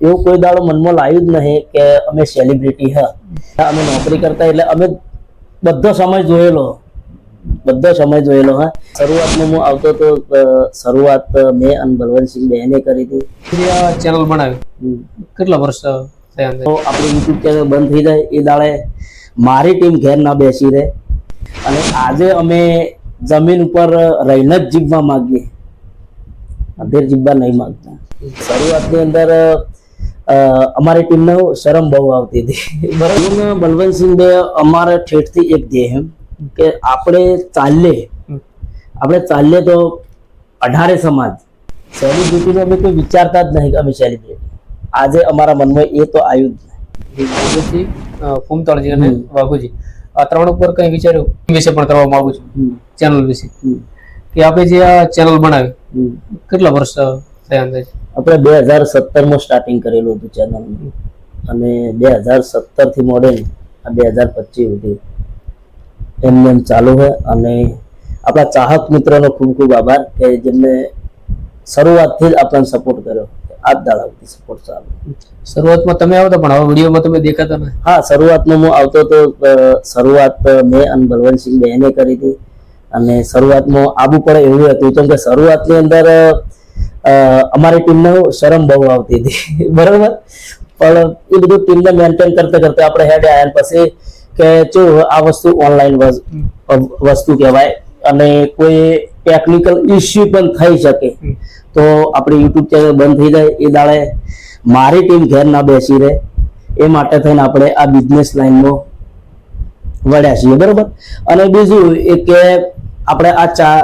એવું કોઈ દાડો મનમાં લાવ્યું જ નહીં કે અમે સેલિબ્રિટી હા. અમે નોકરી કરતા એટલે અમે બધો સમય જોયેલો. બધો સમય જોયેલો હા. શરૂઆતમાં હું આવતો તો શરૂઆત મેં અને બલવંતસિંહ બહેને કરી હતી. ચેનલ બનાવી? કેટલા વર્ષ તો આપણી યુટ્યુબ ચેનલ બંધ થઈ જાય એ દાડે મારી ટીમ ઘેર ના બેસી રહે. અને આજે અમે જમીન ઉપર રહીને જ જીવવા માંગીએ. અધેર જીવવા નહીં માગતા. શરૂઆતની અંદર અમારી ટીમને શરમ બહુ આવતી હતી. બરાબર? બલવંતસિંહ બે અમારે ઠેઠથી એક ધ્યેય એમ કે આપણે ચાલીએ. આપણે ચાલીએ તો અઢારે સમાજ. સેલિબ્રિટીનો અમે કોઈ વિચારતા જ નહીં કે અમે સેલિબ્રિટી. આજે અમારા મનમાં એ તો આવ્યું જ નહીં. ફૂમતાળજી અને. વાઘુજી. આ ત્રણ ઉપર કઈ વિચાર્યું? વિશે પણ કરવા માંગુ છું. ચેનલ વિશે. કે આપણે જે આ ચેનલ બનાવી કેટલા વર્ષ થયા અંદર આપણે બે હજાર સત્તરમાં સ્ટાર્ટિંગ કરેલું હતું ચેનલનું અને બે હજાર સત્તરથી મોડેલ આ બે હજાર પચીસ સુધી. એમને એમ ચાલુ છે અને આપણા ચાહક મિત્રોનો ખૂબ ખૂબ આભાર કે જેમને શરૂઆતથી જ આપણને સપોર્ટ કર્યો. આ જ દાડાથી સપોર્ટ ચાલુ. શરૂઆતમાં તમે આવતા પણ હવે વિડીયોમાં તમે દેખાતા ને હા શરૂઆતમાં હું આવતો તો શરૂઆત મેં અને બલવંતસિંહ બહેને કરી હતી. અને શરૂઆતમાં આબુ પડે એવું હતું. કેમ કે શરૂઆતની અંદર અમારી ટીમને શરમ બહુ આવતી હતી. બરોબર? પણ એ બધું ટીમને મેન્ટેન કરતા કરતા આપણે હેડ આવ્યા પછી કે જો આ વસ્તુ ઓનલાઈન વસ્તુ કહેવાય અને કોઈ ટેકનિકલ ઇસ્યુ પણ થઈ શકે. તો આપણી યુટ્યુબ ચેનલ બંધ થઈ જાય એ દાડે મારી ટીમ ઘેર ના બેસી રહે. એ માટે થઈને આપણે આ બિઝનેસ લાઈનમાં વળ્યા છીએ. બરોબર? અને બીજું એ કે આપણે આ ચા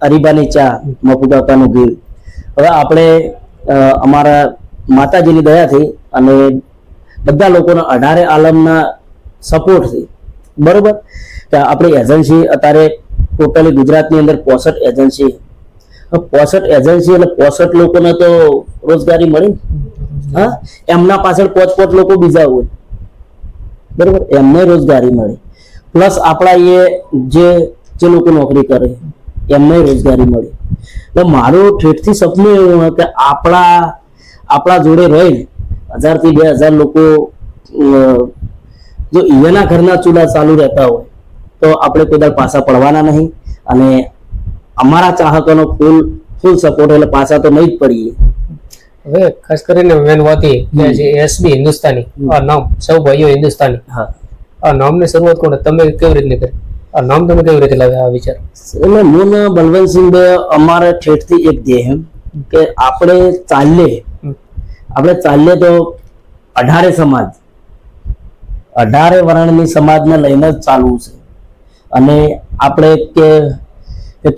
અરીબાની ચા મફુ કાકાનું ઘી હવે આપણે અમારા માતાજીની દયાથી અને બધા લોકોના અઢારે આલમના સપોર્ટથી, બરોબર? કે આપણી એજન્સી અત્યારે ટોટલી ગુજરાતની અંદર પોસઠ એજન્સી પોસઠ એજન્સી એટલે પોસઠ લોકોને તો રોજગારી મળી? હા? એમના પાછળ પોચ પોચ લોકો બીજા હોય. બરોબર? એમને રોજગારી મળે. પ્લસ આપણા એ જે જે લોકો નોકરી કરે એમને રોજગારી મળી. એટલે મારું ઠેઠથી સપનું એવું કે આપણા આપણા જોડે રહી હજારથી બે હજાર લોકો જો ઈવેના ઘરના ચૂલા ચાલુ રહેતા હોય તો આપણે કોઈ પાછા પડવાના નહીં. અને અમારા ચાહકોનો ફૂલ ફૂલ સપોર્ટ એટલે પાછા તો નહીં જ પડીએ. હવે ખાસ કરીને મેન વાત એ જે એસબી હિન્દુસ્તાની આ નામ સૌ ભાઈઓ હિન્દુસ્તાની. હા. આ નામની શરૂઆત કોને તમે કેવી રીતની કરી? આ નામ તમે કેવી રીતે લાવ્યા આ વિચાર? એટલે હું બલવંતસિંહ અમારા ઠેઠથી એક ધ્યેય કે આપણે ચાલીએ. આપણે ચાલીએ તો અઢારે સમાજ. અઢારે વર્ણની સમાજને લઈને જ ચાલવું છે. અને આપણે કે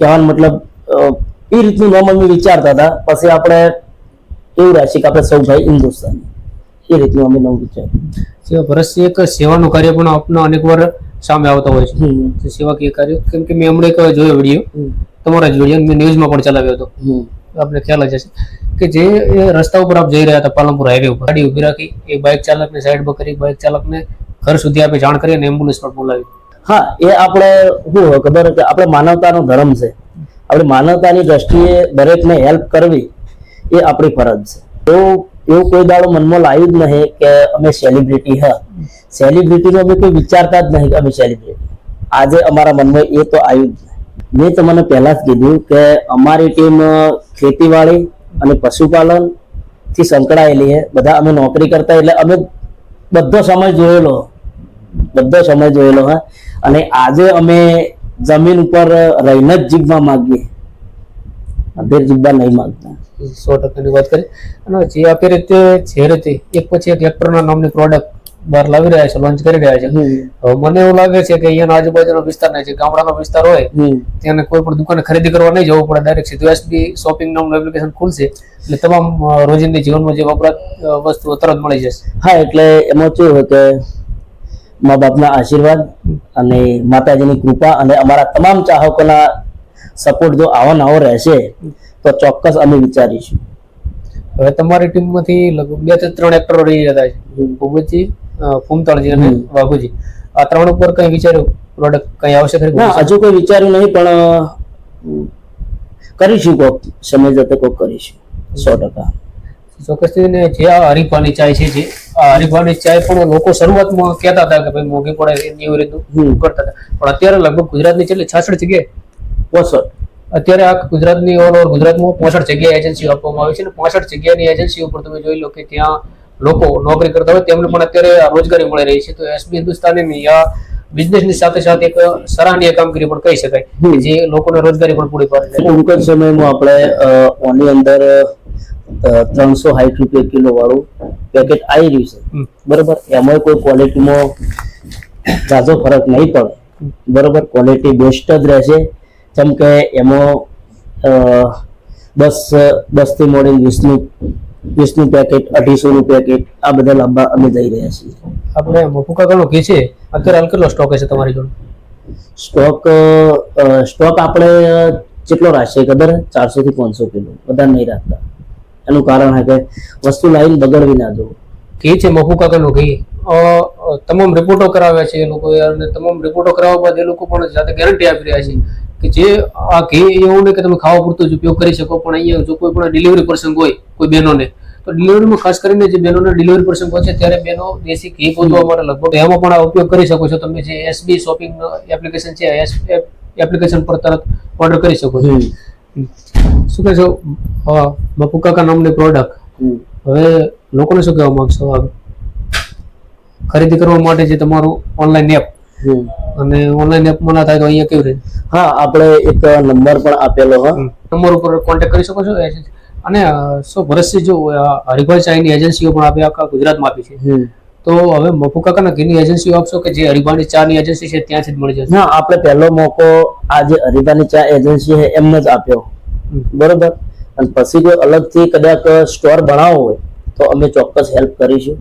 કહેવાનો મતલબ એ રીતનું નામ અમે વિચારતા હતા. પછી આપણે એવું રાખ્યું કે આપણે સૌ ભાઈ હિન્દુસ્તાની. એ રીતનું અમે નવું વિચાર્યું. ભરતસિંહ એક સેવાનું કાર્ય પણ આપનો અનેક વાર સામે આવતા હોય છે. સેવાકીય કાર્ય. કેમ કે મેં હમણાં એક જોયો વીડિયો. તમારા જ વીડિયો મેં ન્યૂઝમાં પણ ચલાવ્યો હતો. આપણે ખ્યાલ જ હશે કે જે એ રસ્તા ઉપર આપ જઈ રહ્યા હતા પાલનપુર હાઈવે ઉપર. ગાડી ઊભી રાખી એ બાઇક ચાલકને સાઈડ પર કરી બાઇક ચાલકને ઘર સુધી આપે જાણ કરી અને એમ્બ્યુલન્સ પણ બોલાવી. હા એ આપણે શું હોય ખબર કે આપણે માનવતાનો ધર્મ છે. આપણે માનવતાની દ્રષ્ટિએ દરેકને હેલ્પ કરવી એ આપણી ફરજ છે. એવું એવું કોઈ દાડો મનમાં લાવ્યું જ નહીં કે અમે સેલિબ્રિટી હા. સેલિબ્રિટીનો અમે કોઈ વિચારતા જ નહીં કે અમે સેલિબ્રિટી આજે અમારા મનમાં એ તો આવ્યું જ નહીં. મેં તમને પહેલા જ કીધું કે અમારી ટીમ ખેતીવાડી અને પશુપાલનથી સંકળાયેલી છે. બધા અમે નોકરી કરતા એટલે અમે બધો સમય જોયેલો. બધો સમય જોયેલો હા. અને આજે અમે જમીન ઉપર રહીને જ જીવવા માંગીએ. અધેર જીવવા નહીં માંગતા. સો ટકાની વાત કરી. અને જે આપી રીતે જે રીતે એક પછી એક એક્ટરના નામની પ્રોડક્ટ બહાર લાવી રહ્યા છે લોન્ચ કરી રહ્યા છે. મને એવું લાગે છે કે અહીંયાના આજુબાજુનો વિસ્તાર નહીં જે ગામડાનો વિસ્તાર હોય. ત્યાં કોઈ પણ દુકાને ખરીદી કરવા નહીં જવું પડે. ડાયરેક્ટ સીધું એસબી શોપિંગ નામનું એપ્લિકેશન ખુલશે. એટલે તમામ રોજિંદી જીવનમાં જે વપરાત વસ્તુઓ તરત મળી જશે. હા એટલે એમાં કેવું હોય કે મા બાપના આશીર્વાદ અને માતાજીની કૃપા અને અમારા તમામ ચાહકોના સપોર્ટ જો આવો ને આવો રહેશે તો ચોક્કસ અમે વિચારીશું. હવે તમારી ટીમમાંથી લગભગ બેથી ત્રણ એક્ટરો રહી જતા છે. ભૂપતજી ફૂમતળજી અને. વાઘુજી. આ ત્રણ ઉપર કઈ વિચાર્યું? પ્રોડક્ટ કઈ આવશે ખરી હજુ કોઈ વિચાર્યું નહીં પણ કરીશું કોક સમય જતો કોક કરીશું. સો ટકા. ચોક્કસથી જે આ હરીફાની ચાય છે જે આ હરીફાની ચાય પણ લોકો શરૂઆતમાં કહેતા હતા કે ભાઈ મોંઘી પડે એવી રીતનું કરતા હતા. પણ અત્યારે લગભગ ગુજરાતની છેલ્લી છાસઠ જગ્યાએ પોસઠ. અત્યારે આ ગુજરાતની ઓલ ઓવર ગુજરાતમાં પોસઠ જગ્યાએ એજન્સીઓ આપવામાં આવી છે અને પોસઠ જગ્યાની એજન્સીઓ પર તમે જોઈ લો કે ત્યાં લોકો નોકરી કરતા હોય તેમને પણ અત્યારે રોજગારી મળી રહી છે. તો એસબી હિન્દુસ્તાનની આ બિઝનેસની સાથે સાથે એક સરાહનીય કામગીરી પણ કહી શકાય જે લોકોને રોજગારી પણ પૂરી પાડે છે. ટૂંક જ સમયમાં આપણે ઓની અંદર ત્રણસો સાઠ રૂપિયા કિલો વાળું પેકેટ આવી રહ્યું છે. બરોબર? એમાં કોઈ ક્વોલિટીમાં ઝાઝો ફરક નહીં પડે. બરોબર? ક્વોલિટી બેસ્ટ જ રહેશે. જેમ કે એમાં દસ દસથી મોડી વીસનું વીસનું પેકેટ અઢીસોનું પેકેટ આ બધા લાંબા અમે દઈ રહ્યા છીએ. આપણે મફુકાકાનો ઘી છે. અત્યારે હાલ કેટલો સ્ટોક હશે તમારી જોડે? સ્ટોક સ્ટોક આપણે કેટલો રાખીએ ખબર ચારસો થી પાંચસો કિલો. વધારે નહીં રાખતા. એનું કારણ છે કે વસ્તુ લાવીને બગડવી ના જવું ઘી છે મફુકાકાનું ઘી અ, અ, તમામ રિપોર્ટો કરાવ્યા છે એ લોકો અને તમામ રિપોર્ટો કરાવવા બાદ એ લોકો પણ જાતે ગેરંટી આપી રહ્યા છે. કે જે આ ઘી એવું નહીં કે તમે ખાવા પૂરતો જ ઉપયોગ કરી શકો પણ અહીંયા જો કોઈ પણ ડિલિવરી પ્રસંગ હોય કોઈ બહેનોને તો ડિલિવરીમાં ખાસ કરીને જે બહેનોને ડિલિવરી પ્રસંગ હોય છે ત્યારે બહેનો દેશી ઘી ગોતવા માટે લગભગ એમાં પણ આ ઉપયોગ કરી શકો છો. તમે જે એસબી શોપિંગ એપ્લિકેશન છે એપ્લિકેશન પર તરત ઓર્ડર કરી શકો છો. શું કહેશો મપુકાકા નામની પ્રોડક્ટ. હવે લોકોને શું કહેવા માંગશો? ખરીદી કરવા માટે જે તમારું ઓનલાઈન એપ. અને ઓનલાઈન એપમાં ના થાય તો અહીંયા કેવું રહે હા આપણે એક નંબર પણ આપેલો હા. નંબર ઉપર કોન્ટેક્ટ કરી શકો છો? અને સો ભરતસિંહ જો હરિભાઈ ચાયની એજન્સીઓ પણ આપી આખા ગુજરાતમાં આપી છે. તો હવે મફુકાકાના ઘીની એજન્સીઓ આપશો કે જે હરિભાની ચાની એજન્સી છે ત્યાંથી જ મળી જશે? હા આપણે પહેલો મોકો આ જે હરિભાની ચા એજન્સી છે એમને જ આપ્યો. બરોબર? અને પછી કોઈ અલગથી કદાચ સ્ટોર બનાવવો હોય તો અમે ચોક્કસ હેલ્પ કરીશું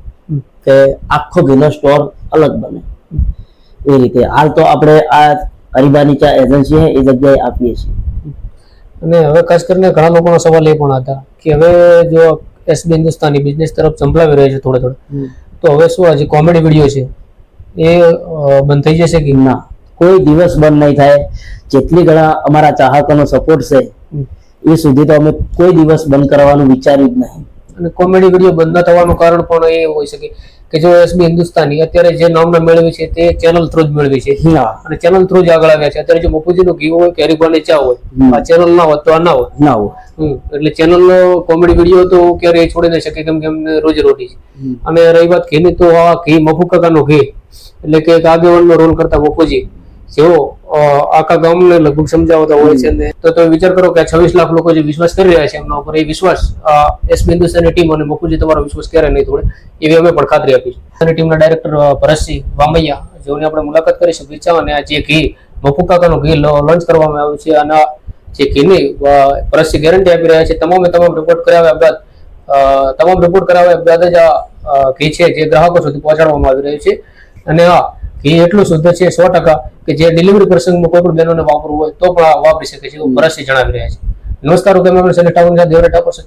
કે આખો ઘીનો સ્ટોર અલગ બને. એ રીતે. હાલ તો આપણે આ અરીબાની ચા એજન્સી છે એ જગ્યાએ આપીએ છીએ. અને હવે ખાસ કરીને ઘણા લોકોનો સવાલ એ પણ હતા કે હવે જો એસબી હિન્દુસ્તાની બિઝનેસ તરફ સંભળાવી રહ્યો છે થોડે થોડે તો હવે શું આજે કોમેડી વીડિયો છે? એ બંધ થઈ જશે કે? ના. કોઈ દિવસ બંધ નહીં થાય. જેટલી ઘણા અમારા ચાહકોનો સપોર્ટ છે એ સુધી તો અમે કોઈ દિવસ બંધ કરવાનું વિચાર્યું જ નહીં. અને કોમેડી વીડિયો બંધ ન થવાનું કારણ પણ એ હોઈ શકે. કે જો એસબી હિન્દુસ્તાની અત્યારે જે નામના મેળવી છે તે ચેનલ થ્રુ જ મેળવી છે. અને ચેનલ થ્રુ જ આગળ આવ્યા છે. અત્યારે જો મફુજીનું ઘી હોય કે હરિભાની ચા હોય આ ચેનલ ના હોત તો આ ના હોય. ના હોય. એટલે ચેનલ નો કોમેડી વીડિયો તો ક્યારેય છોડી ન શકે કેમ કે એમને રોજ રોટી છે. અને રહી વાત ઘીની તો આ ઘી મફુ કાકાનું ઘી એટલે કે આગેવાનનો રોલ કરતા મફુજી જેઓ આખા ગામને લગભગ સમજાવતા હોય છે ને, તો તમે વિચાર કરો કે છવ્વીસ લાખ લોકો જે વિશ્વાસ કરી રહ્યા છે એમના ઉપર એ વિશ્વાસ એસ હિન્દુસ્તાની ટીમ અને મુકુજી તમારો વિશ્વાસ ક્યારે નહીં તોડે, એવી અમે પણ ખાતરી આપી છે અને ટીમના ડાયરેક્ટર ભરતસિંહ વામૈયા, જેઓની આપણે મુલાકાત કરીશું વેચા અને આ જે ઘી મફુ કાકાનું ઘી લોન્ચ કરવામાં આવ્યું છે, અને જે ઘીની ભરતસિંહ ગેરંટી આપી રહ્યા છે, તમામે તમામ રિપોર્ટ કરાવ્યા બાદ તમામ રિપોર્ટ કરાવ્યા બાદ જ આ ઘી છે, જે ગ્રાહકો સુધી પહોંચાડવામાં આવી રહ્યું છે. અને આ ઘી એટલું શુદ્ધ છે સો ટકા કે જે ડિલિવરી પ્રસંગમાં કોઈ પણ બહેનોને વાપરવું હોય તો પણ વાપરી શકે છે એવું ભરતસિંહ જણાવી રહ્યા છે. નમસ્કાર, હું કેમેરામેન સની ઠાકોર સાથે દેવરા ઠાકોર